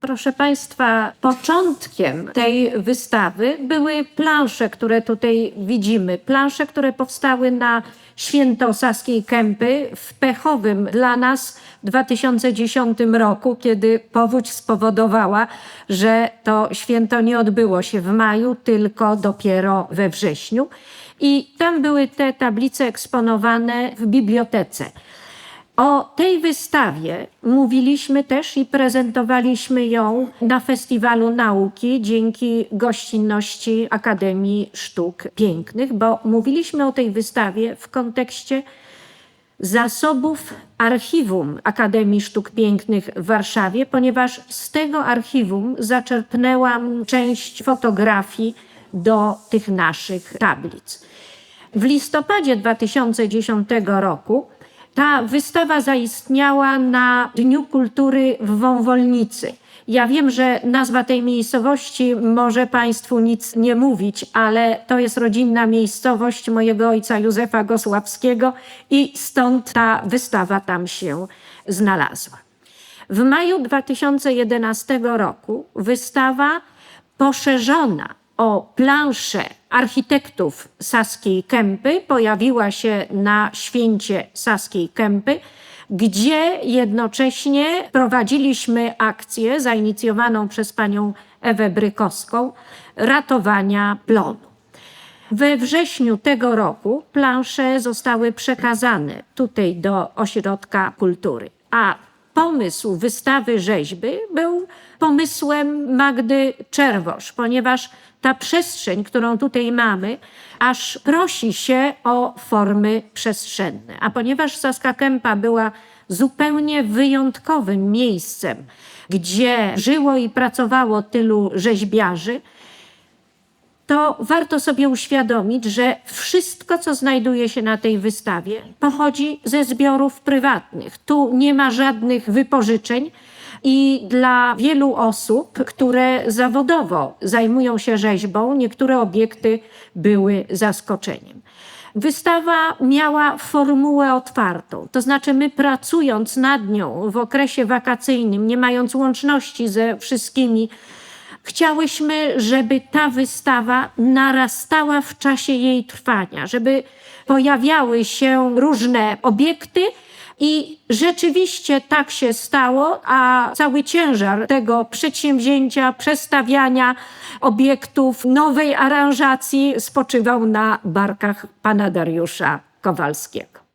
Proszę Państwa, początkiem tej wystawy były plansze, które tutaj widzimy. Plansze, które powstały na święto Saskiej Kępy w pechowym dla nas 2010 roku, kiedy powódź spowodowała, że to święto nie odbyło się w maju, tylko dopiero we wrześniu. I tam były te tablice eksponowane w bibliotece. O tej wystawie mówiliśmy też i prezentowaliśmy ją na Festiwalu Nauki dzięki gościnności Akademii Sztuk Pięknych, bo mówiliśmy o tej wystawie w kontekście zasobów archiwum Akademii Sztuk Pięknych w Warszawie, ponieważ z tego archiwum zaczerpnęłam część fotografii do tych naszych tablic. W listopadzie 2010 roku ta wystawa zaistniała na Dniu Kultury w Wąwolnicy. Ja wiem, że nazwa tej miejscowości może Państwu nic nie mówić, ale to jest rodzinna miejscowość mojego ojca Józefa Gosławskiego i stąd ta wystawa tam się znalazła. W maju 2011 roku wystawa poszerzona o planszę architektów Saskiej Kępy pojawiła się na święcie Saskiej Kępy, gdzie jednocześnie prowadziliśmy akcję zainicjowaną przez panią Ewę Brykowską ratowania plonu. We wrześniu tego roku plansze zostały przekazane tutaj do Ośrodka Kultury, a pomysł wystawy rzeźby był pomysłem Magdy Czerwosz, ponieważ ta przestrzeń, którą tutaj mamy, aż prosi się o formy przestrzenne. A ponieważ Saska Kępa była zupełnie wyjątkowym miejscem, gdzie żyło i pracowało tylu rzeźbiarzy, to warto sobie uświadomić, że wszystko, co znajduje się na tej wystawie, pochodzi ze zbiorów prywatnych. Tu nie ma żadnych wypożyczeń. I dla wielu osób, które zawodowo zajmują się rzeźbą, niektóre obiekty były zaskoczeniem. Wystawa miała formułę otwartą, to znaczy my pracując nad nią w okresie wakacyjnym, nie mając łączności ze wszystkimi Chciałyśmy, żeby ta wystawa narastała w czasie jej trwania, żeby pojawiały się różne obiekty. I rzeczywiście tak się stało, a cały ciężar tego przedsięwzięcia, przestawiania obiektów, nowej aranżacji spoczywał na barkach pana Dariusza Kowalskiego.